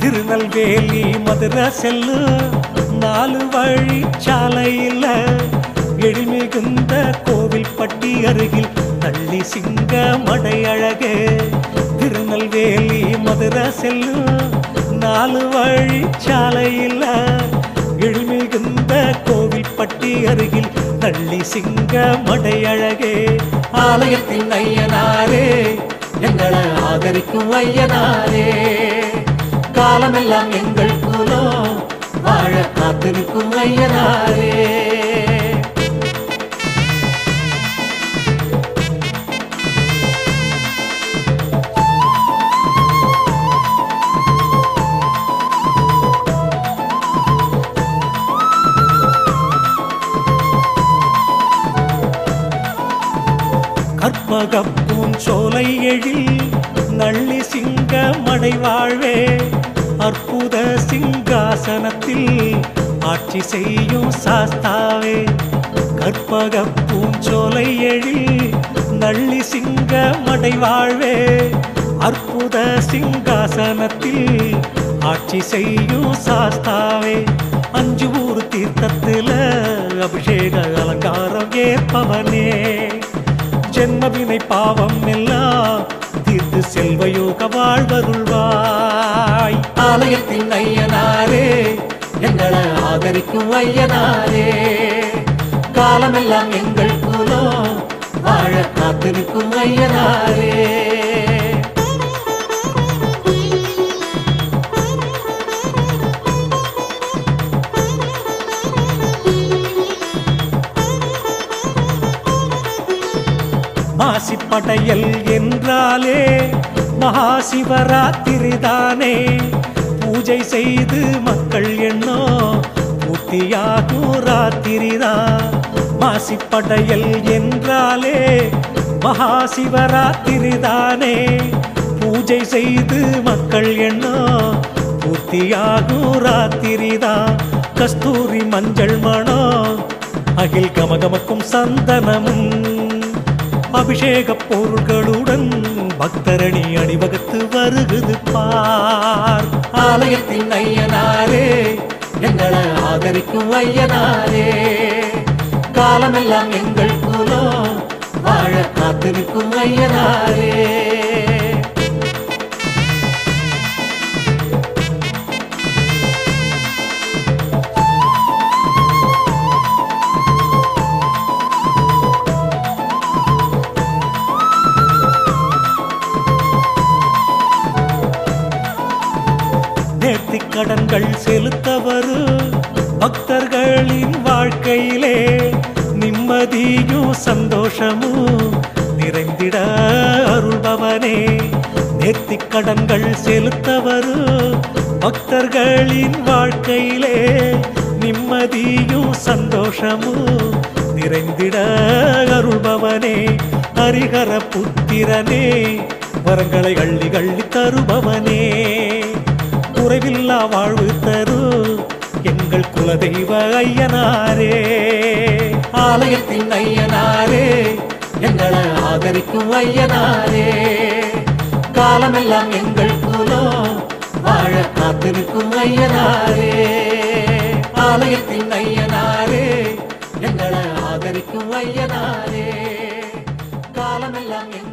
Tirunelveli Madurai cell நாலு வழி சாலையில் எழிமிகுந்த கோவில் பட்டி அருகில் தள்ளி சிங்க மடையழகே திருநெல்வேலி மதுரை செல்லு நாலு வழி சாலையில் எழிமிகுந்த கோவில் பட்டி அருகில் தள்ளி சிங்க மடையழகே ஆலயத்தின் ஐயனாரே எங்களை ஆதரிக்கும் ஐயனாரே. காலமெல்லாம் எங்கள் குலம் வாழ காத்திருக்கும் ஐயனாரே. கற்பகப்பூன் சோலை எழில் நள்ளி சிங்க மடை வாழ்வே. அற்புத சிங்காசனத்தில் ஆட்சி செய்யும் சாஸ்தாவே. கற்பக பூஞ்சோலை எழில் நள்ளி சிங்க மடைவாழ்வே அற்புத சிங்காசனத்தில் ஆட்சி செய்யும் சாஸ்தாவே. அஞ்சு ஊர் தீர்த்தத்தில் அபிஷேக அலங்காரம் ஏற்பவனே. ஜென்மவினை பாவம் எல்லாம் தீர்த்து செல்வயோக வாழ்வருள்வாய். ஆலயத்தின் ஐயனாரே எங்களை ஆதரிக்கும் ஐயனாரே. காலமெல்லாம் எங்கள் குலம் வாழ காத்திருக்கும் ஐயனாரே. மாசிப்படையல் என்றாலே மகாசிவராத்திரி தானே பூஜை செய்து மக்கள் எண்ணோ பூர்த்தியாகும் ராத்திரிதான் மாசிப்படையல் என்றாலே மகாசிவராத்திரி தானே பூஜை செய்து மக்கள் எண்ணோ பூர்த்தியாகும் ராத்திரிதான் கஸ்தூரி மஞ்சள் மணம் அகில் கமகமக்கும் சந்தனமும் அபிஷேக பொருள்களுடன் பக்தரணி அணிவகுத்து வருகுது பார். ஆலயத்தின் ஐயனாரே எங்களை ஆதரிக்கும் ஐயனாரே. காலமெல்லாம் எங்கள் குலம் வாழ காத்திருக்கும் ஐயனாரே. கடன்கள் செலுத்த வரும் பக்தர்களின் வாழ்க்கையிலே நிம்மதியும் சந்தோஷமும் நிறைந்திட அருள்பவனே. நேர்த்திக் கடன்கள் செலுத்த வரும் பக்தர்களின் வாழ்க்கையிலே நிம்மதியும் சந்தோஷமும் நிறைந்திட அருள்பவனே. ஹரிகர புத்திரனே வரங்களை அள்ளி அள்ளி தருபவனே. குறைவில்லா வாழ்வு தரும் எங்கள் குலதெய்வ ஐயனாரே. ஆலயத்தின் ஐயனாரே. எங்களை ஆதரிக்கும் ஐயனாரே. காலமெல்லாம் எங்கள் குலம். வாழ காத்திருக்கும் ஐயனாரே. ஆலயத்தின் ஐயனாரே. எங்களை ஆதரிக்கும் ஐயனாரே. காலமெல்லாம் எங்கள்